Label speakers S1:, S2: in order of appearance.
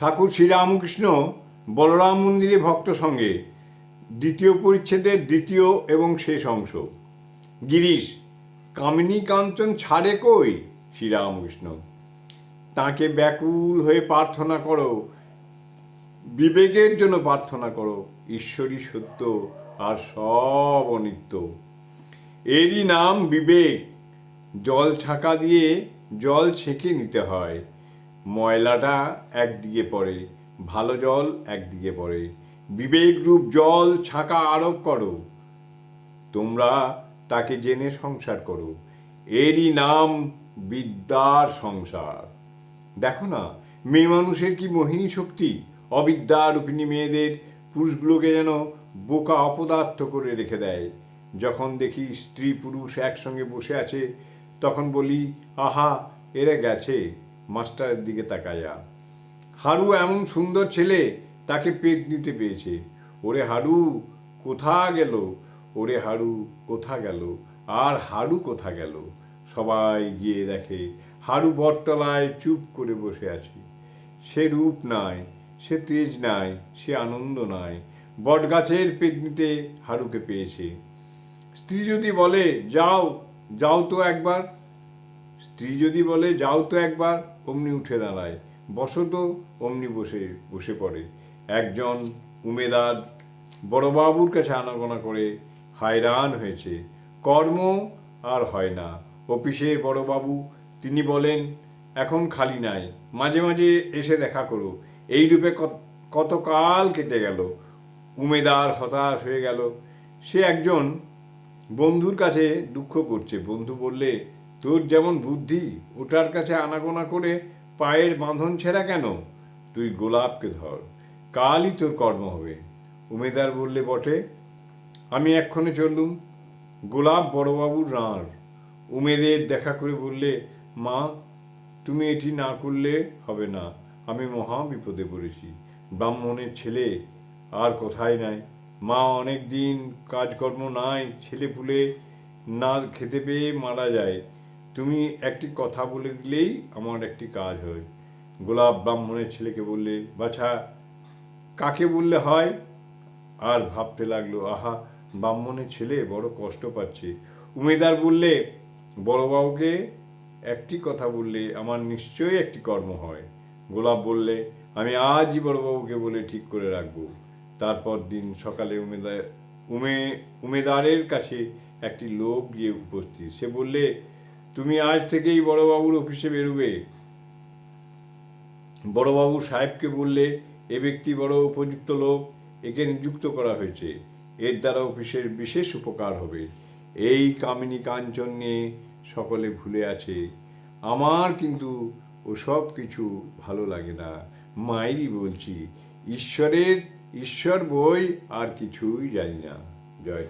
S1: ঠাকুর শ্রীরামকৃষ্ণ বলরাম মন্দিরে ভক্ত সঙ্গে দ্বিতীয় পরিচ্ছেদের দ্বিতীয় এবং শেষ অংশ। গিরিশ, কামিনী কাঞ্চন ছাড়ে কই শ্রীরামকৃষ্ণ? তাকে ব্যাকুল হয়ে প্রার্থনা করো, বিবেকের জন্য প্রার্থনা করো, ঈশ্বরই সত্য আর সব অনিত্য। এরই নাম বিবেক, জল ছাঁকা দিয়ে জল ছেঁকে নিতে হয়। ময়লাটা একদিকে পড়ে, ভালো জল একদিকে পড়ে। বিবেকরূপ জল ছাঁকা আরোপ করো, তোমরা তাকে জেনে সংসার করো। এরই নাম বিদ্যার সংসার। দেখো না, মেয়ে মানুষের কি মোহিনী শক্তি? অবিদ্যারূপিণী মেয়েদের পুরুষগুলোকে যেন বোকা অপদার্থ করে রেখে দেয়। যখন দেখি স্ত্রী পুরুষ একসঙ্গে বসে আছে, তখন বলি, আহা, এরা গেছে। মাস্টারের দিকে তাকাইয়া। হারু এমন সুন্দর ছেলে, তাকে পেট নিতে পেয়েছে। ওরে হারু, কোথা গেল? ওরে হারু, কোথা গেল? আর হারু কোথা গেল? সবাই গিয়ে দেখে, হারু বটতলায় চুপ করে বসে আছে। সে রূপ নাই, সে তেজ নাই, সে আনন্দ নাই। বটগাছের পেটনিতে হারুকে পেয়েছে। স্ত্রী যদি বলে, যাও যাও তো একবার। স্ত্রী যদি বলে, যাও তো একবার, অমনি উঠে দাঁড়ায়। বসো তো, অমনি বসে বসে পড়ে। একজন উমেদার বড়বাবুর কাছে আনাগোনা করে, হায়রান হয়েছে, কর্ম আর হয় না। অফিসের বড়বাবু, তিনি বলেন, এখন খালি নাই, মাঝে মাঝে এসে দেখা করো। এই রূপে কতকাল কেটে গেল। উমেদার হতাশ হয়ে গেল। সে একজন বন্ধুর কাছে দুঃখ করছে। বন্ধু বললে তোর যেমন বুদ্ধি, ওটার কাছে আনাগোনা করে পায়ের বাঁধন ছেঁড়া কেন? তুই গোলাপকে ধর, কালই তোর কর্ম হবে। উমেদার বললে, বটে, আমি এক্ষণে চললুম। গোলাপ বড়বাবুর রাঁড়। উমেদের দেখা করে বললে, মা, তুমি এটি না করলে হবে না, আমি মহা বিপদে পড়েছি। ব্রাহ্মণের ছেলে আর কোথায় নাই। মা অনেক দিন কাজকর্ম নাই ছেলে পুলে না খেতে পেয়ে মারা যায়। তুমি একটি কথা বলে দিলেই আমার একটি কাজ হয়। গোলাপ ব্রাহ্মণের ছেলেকে বললে, বাছা, কাকে বললে হয়? আর ভাবতে লাগল, আহা, ব্রাহ্মণের ছেলে বড় কষ্ট পাচ্ছে। উমেদার বললে, বড়বাবুকে একটি কথা বললে আমার নিশ্চয়ই একটি কর্ম হয়। গোলাপ বললে, আমি আজই বড়বাবুকে বলে ঠিক করে রাখব। তারপর দিন সকালে উমেদার, উমে, উমেদারের কাছে একটি লোক গিয়ে উপস্থিত। সে বললে তুমি আজ থেকেই বড়বাবুর অফিসে বেরোবে। বড়বাবু সাহেবকে বললে, এ ব্যক্তি বড় উপযুক্ত লোক, একে নিযুক্ত করা হয়েছে। এর দ্বারা অফিসের বিশেষ উপকার হবে। এই কামিনী কাঞ্চন নিয়ে সকলে ভুলে আছে। আমার কিন্তু ওসব কিছু ভালো লাগে না। মায়েরই বলছি, ঈশ্বরের ঈশ্বর বই আর কিছুই জানি না। জয়